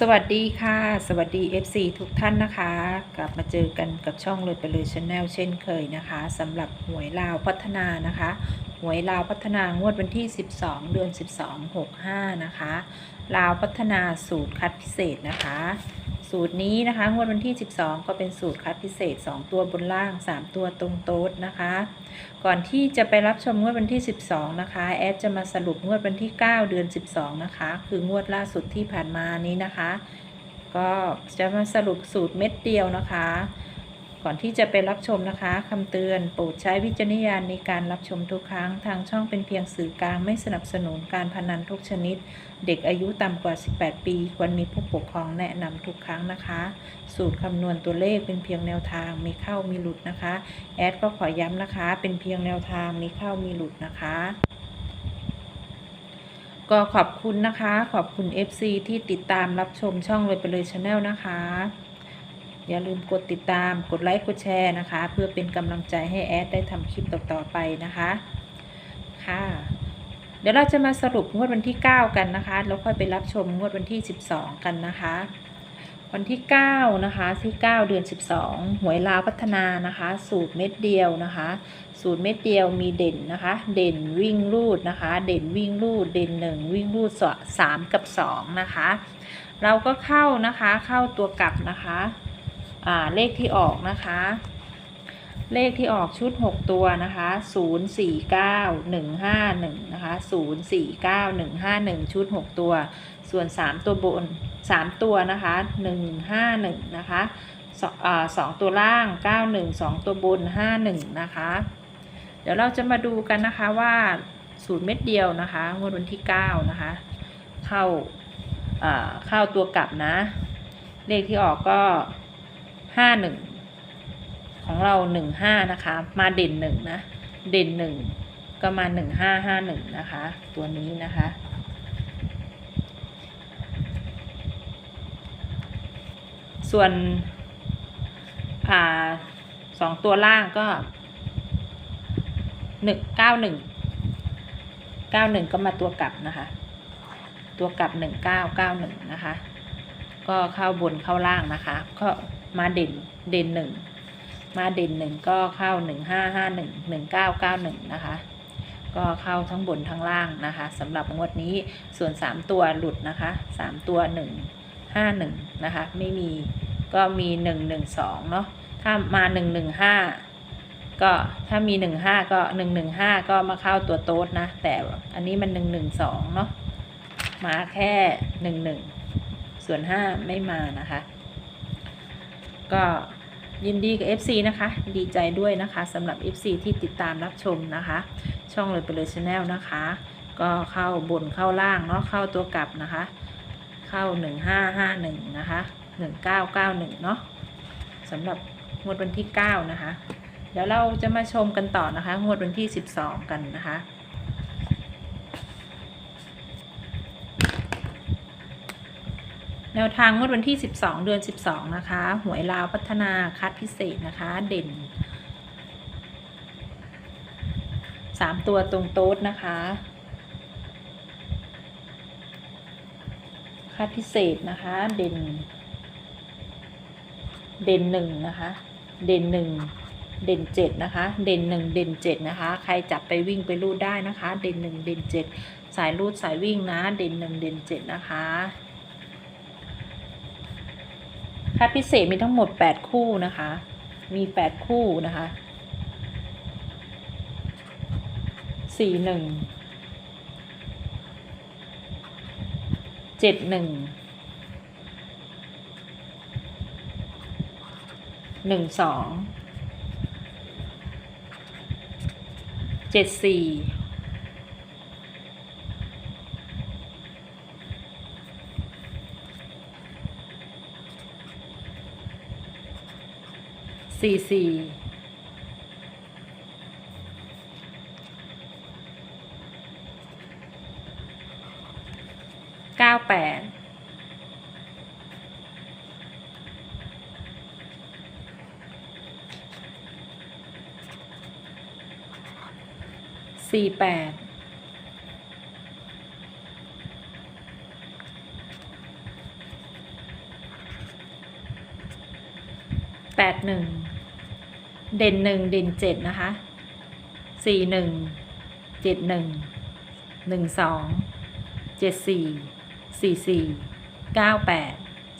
สวัสดีค่ะ สวัสดี FC ทุกท่านนะคะ กลับมาเจอกันกับช่องเลยไปเลยชาแนลเช่นเคยนะคะสำหรับหวยลาวพัฒนานะคะหวยลาวพัฒนางวดวันที่ 12 เดือน 12 65 นะคะ ลาวพัฒนาสูตรคัดพิเศษนะคะ สูตรนี้นะคะงวดวันที่ 12 ก็เป็นสูตรคัดพิเศษ 2 ตัวบนล่าง 3 ตัวตรงโต๊ดนะคะ ก่อนที่จะไปรับชมงวดวันที่ 12 นะคะแอดจะมาสรุปงวดวันที่ 9 เดือน 12 นะคะ คืองวดล่าสุดที่ผ่านมานี้นะคะ ก็จะมาสรุปสูตรเม็ดเดียวนะคะ ก่อนที่จะไปรับชมนะคะคำเตือนโปรดใช้วิจารณญาณในการรับชมทุกครั้ง ทางช่องเป็นเพียงสื่อกลางไม่สนับสนุนการพนันทุกชนิด เด็กอายุต่ำกว่า 18 ปี ควรมีผู้ปกครองแนะนำทุกครั้งนะคะ สูตรคำนวณตัวเลขเป็นเพียงแนวทางมีเข้ามีหลุดนะคะ แอดก็ขอย้ำนะคะ เป็นเพียงแนวทางมีเข้ามีหลุดนะคะก็ขอบคุณนะคะ ขอบคุณ FC ที่ติดตามรับชมช่องเลยไปเลยชาแนลนะคะ อย่าลืมกดติดตาม กดไลค์ กดแชร์นะคะ เพื่อเป็นกำลังใจให้แอดได้ทำคลิปต่อๆไปนะคะ ค่ะ เดี๋ยวเราจะมาสรุปงวดวันที่ 9 กันนะคะ แล้วค่อยไปรับชมงวดวันที่ 12 กันนะคะ วันที่ 9 นะคะ ที่ 9 เดือน 12 หวยลาวพัฒนานะคะ สูตรเม็ดเดียวนะคะ สูตรเม็ดเดียวมีเด่นนะคะ เด่นวิ่งรูดนะคะ เด่นวิ่งรูด เด่น 1 วิ่งรูดสามกับ 2 นะคะ เราก็เข้านะคะ เข้าตัวกลับนะคะ เลขที่ออกนะคะ เลขที่ออกชุด 6 ตัวนะคะ0 4 9 1 5 1นะคะ0 4 9 1 5 1 ชุด 6 ตัว ส่วน 3 ตัวบน 3 ตัวนะคะ1 5 1นะคะสองอ่าสองตัวล่าง 9 1 2 ตัวบน 5 1 นะคะ เดี๋ยวเราจะมาดูกันนะคะว่าสูตรเม็ดเดียวนะคะงวดวันที่ 9 นะคะ เข้าเข้าตัวกลับนะ เลขที่ออกก็ 51ของเรา15นะคะ มาเด่น1นะ เด่น1ก็มา1551นะคะ ตัวนี้นะคะ ส่วน อ่าสองตัวล่างก็หนึ่งเก้าหนึ่งเก้าหนึ่งก็มาตัวกลับนะคะ ตัวกลับหนึ่งเก้าเก้าหนึ่งนะคะ ก็เข้าบนเข้าล่างนะคะ ก็ มาเด่นเด่นหนึ่งมาเด่นหนึ่งก็เข้าหนึ่งห้าห้าหนึ่งหนึ่งเก้าเก้าหนึ่งนะคะ ก็เข้าทั้งบนทั้งล่างนะคะสำหรับงวดนี้ส่วนสามตัวหลุดนะคะสามตัวหนึ่งห้าหนึ่งนะคะไม่มีก็มีหนึ่งหนึ่งสองเนาะถ้ามาหนึ่งหนึ่งห้าก็ถ้ามีหนึ่งห้าก็หนึ่งหนึ่งห้าก็มาเข้าตัวโต๊ดนะ แต่อันนี้มันหนึ่งหนึ่งสองเนาะมาแค่หนึ่งหนึ่งส่วนห้าไม่มานะคะ ก็ยินดีกับ FC นะคะ ดีใจด้วยนะคะสำหรับ FC ที่ติดตามรับชมนะคะ ช่องเลยไปเลยชาแนลนะคะ ก็เข้าบนเข้าล่างเนาะเข้าตัวกลับนะคะ เข้า 1551 นะคะ 1991 เนาะสำหรับงวดวันที่ 9 นะคะ เดี๋ยวเราจะมาชมกันต่อนะคะ งวดวันที่ 12 กันนะคะ แนวทางงวดวันที่ 12 เดือน 12 นะคะ หวยลาวพัฒนาคัดพิเศษนะคะ เด่น 3 ตัวตรงโต๊ดนะคะ คัดพิเศษนะคะ เด่น เด่นหนึ่งนะคะ เด่นหนึ่งเด่นเจ็ดนะคะ เด่นหนึ่งเด่นเจ็ดนะคะ ใครจับไปวิ่งไปรูดได้นะคะ เด่นหนึ่งเด่นเจ็ดสายรูดสายวิ่งนะ เด่นหนึ่งเด่นเจ็ดนะคะ คัดพิเศษมีทั้งหมดแปดคู่นะคะ มีแปดคู่นะคะสี่หนึ่งเจ็ดหนึ่งหนึ่งสองเจ็ดสี่ สี่สี่เก้าแปดสี่แปดแปดหนึ่ง เด่นหนึ่งเด่นเจ็ดนะคะสี่หนึ่งเจ็ดหนึ่งหนึ่งสองเจ็ดสี่สี่สี่เก้าแปด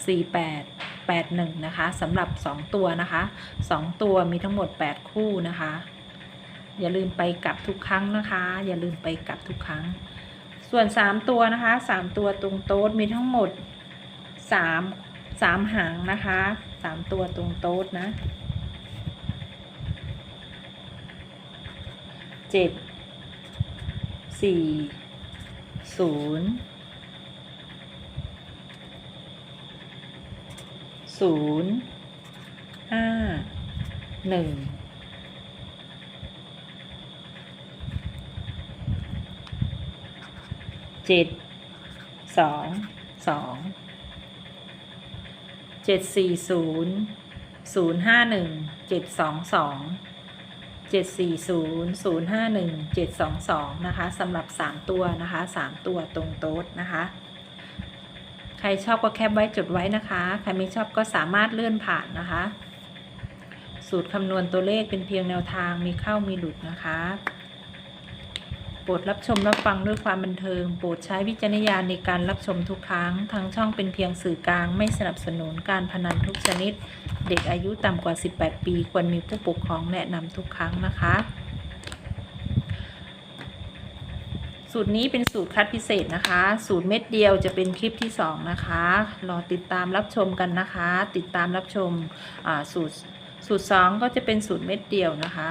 สี่แปดแปดหนึ่งนะคะสำหรับสองตัวนะคะสองตัวมีทั้งหมดแปดคู่นะคะ อย่าลืมไปกลับทุกครั้งนะคะ อย่าลืมไปกลับทุกครั้ง ส่วนสามตัวนะคะสามตัวตรงโต๊ดมีทั้งหมดสามสามหางนะคะสามตัวตรงโต๊ดนะ เจ็ดสี่ศูนย์ศูนย์ห้าหนึ่งเจ็ดสองสองเจ็ดสี่ศูนย์ศูนย์ห้าหนึ่งเจ็ดสองสอง เจ็ดสี่ศูนย์ศูนย์ห้าหนึ่งเจ็ดสองสองนะคะสำหรับสามตัวนะคะสามตัวตรงโต๊ดนะคะ ใครชอบก็แคปไว้จดไว้นะคะ ใครไม่ชอบก็สามารถเลื่อนผ่านนะคะ สูตรคำนวณตัวเลขเป็นเพียงแนวทางมีเข้ามีหลุดนะคะ โปรดรับชมรับฟังด้วยความบันเทิง โปรดใช้วิจารณญาณในการรับชมทุกครั้ง ทางช่องเป็นเพียงสื่อกลาง ไม่สนับสนุนการพนันทุกชนิด เด็กอายุต่ำกว่า 18 ปี ควรมีผู้ปกครองแนะนำทุกครั้งนะคะ สูตรนี้เป็นสูตรคัดพิเศษนะคะ สูตรเม็ดเดียวจะเป็นคลิปที่ 2 นะคะ รอติดตามรับชมกันนะคะ ติดตามรับชมสูตรสูตร 2 ก็จะเป็นสูตรเม็ดเดียวนะคะ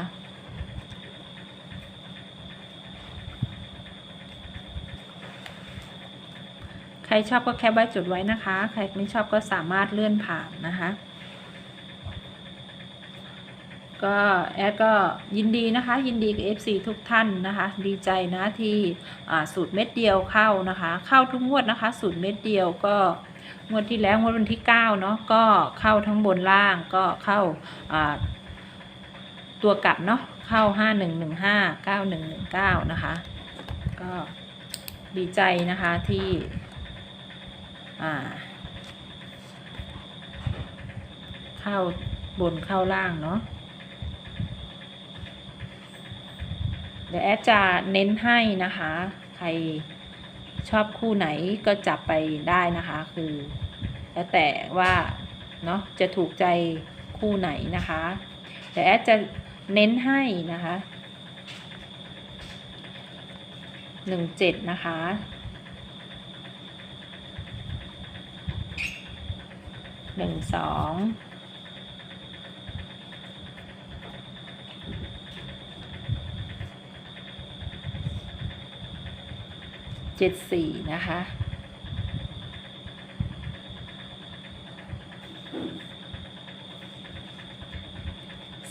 รชอบก็แคปไว้จดไว้นะคะ ใครไม่ชอบก็สามารถเลื่อนผ่านนะคะ ก็แอดก็ยินดีนะคะ ยินดีกับ FC ทุกท่านนะคะ ดีใจนะที่สูตรเม็ดเดียวเข้านะคะ เข้าทุกงวดนะคะ สูตรเม็ดเดียวก็งวดที่แล้วงวดวันที่9เนาะก็เข้าทั้งบนล่างก็เข้าอ่าตัวกลับเนาะเข้า 5115 9119 นะคะ ก็ดีใจนะคะที่ อ่า เข้าบนเข้าล่างเนาะเดี๋ยวแอดจะเน้นให้นะคะ ใครชอบคู่ไหนก็จับไปได้นะคะ คือ แล้วแต่ว่าเนาะจะถูกใจคู่ไหนนะคะเดี๋ยวแอดจะเน้นให้นะคะหนึ่งเจ็ดนะคะ หนึ่งสองเจ็ดสี่นะคะ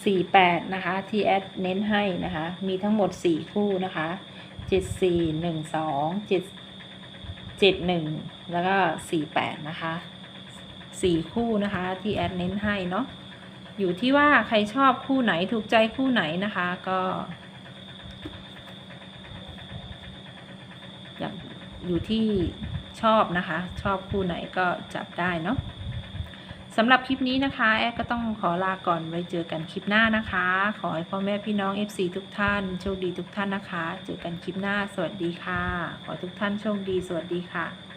สี่แปดนะคะ ที่แอดเน้นให้นะคะ มีทั้งหมดสี่คู่นะคะเจ็ดสี่หนึ่งสองเจ็ดเจ็ดหนึ่งแล้วก็สี่แปดนะคะ สี่คู่นะคะที่แอดเน้นให้เนาะอยู่ที่ว่าใครชอบคู่ไหนถูกใจคู่ไหนนะคะก็อยากอยู่ที่ชอบนะคะ ชอบคู่ไหนก็จับได้เนาะสำหรับคลิปนี้นะคะ แอดก็ต้องขอลาก่อนไว้เจอกันคลิปหน้านะคะ ขอให้พ่อแม่พี่น้อง FC ทุกท่านโชคดีทุกท่านนะคะ เจอกันคลิปหน้า สวัสดีค่ะ ขอทุกท่านโชคดี สวัสดีค่ะ